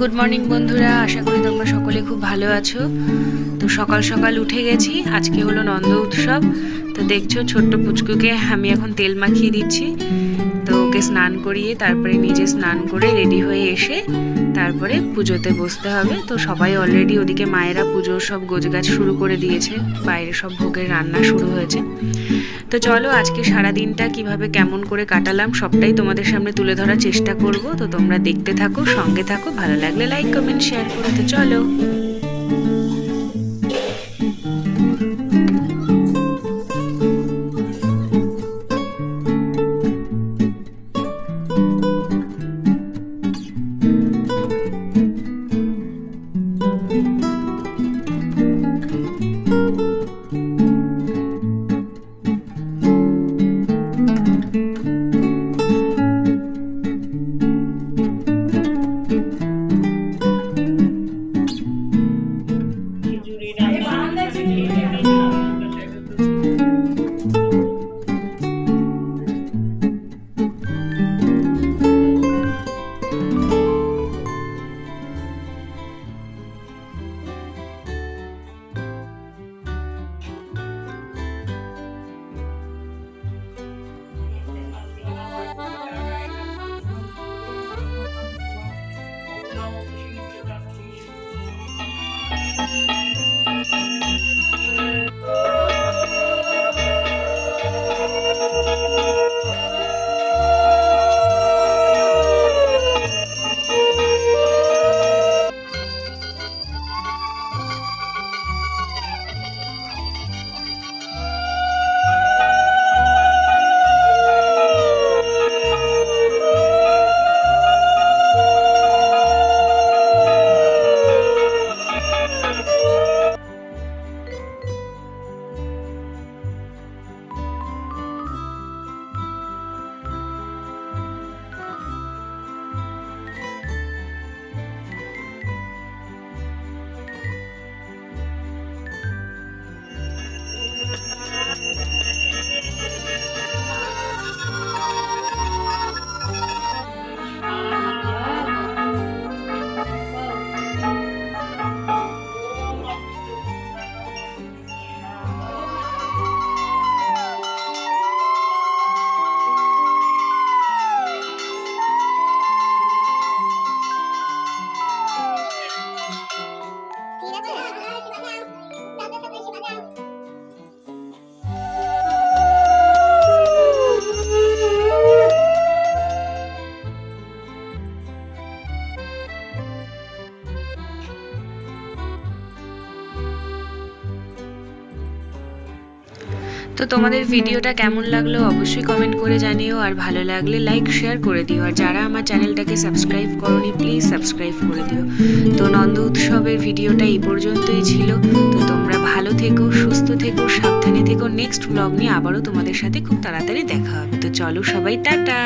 Good morning বন্ধুরা। আশা করি তোমরা সকলে খুব ভালো আছো। তো সকাল সকাল উঠে গেছি। আজকে হলো নন্দ উৎসব। তো দেখছ, ছোট্ট পুচকুকে আমি এখন তেল মাখিয়ে দিচ্ছি। তো ওকে স্নান করিয়ে তারপরে নিজে স্নান করে রেডি হয়ে এসে তারপরে পুজোতে বসতে হবে। তো সবাই অলরেডি ওদিকে মায়েরা পুজোর সব গোছগাছ শুরু করে দিয়েছে। বাইরে সব ভোগের রান্না শুরু হয়েছে। তো চলো আজকে সারা দিনটা কীভাবে কেমন করে কাটালাম সবটাই তোমাদের সামনে তুলে ধরার চেষ্টা করব। তো তোমরা দেখতে থাকো, সঙ্গে থাকো, ভালো লাগলে লাইক কমেন্ট শেয়ার করো। তো চলো। Bye. তো তোমাদের ভিডিওটা কেমন লাগল অবশ্যই কমেন্ট করে জানিও, আর ভালো লাগলে লাইক শেয়ার করে দিও, আর যারা আমার চ্যানেলটাকে সাবস্ক্রাইব করনি প্লিজ সাবস্ক্রাইব করে দিও। তো নন্দ উৎসবের ভিডিওটা এই পর্যন্তই ছিল। তো তোমরা ভালো থেকো, সুস্থ থেকো, সাবধানে থেকো। নেক্সট ব্লগ নিয়ে আবারও তোমাদের সাথে খুব তাড়াতাড়ি দেখা হবে। তো চলো সবাই টাটা!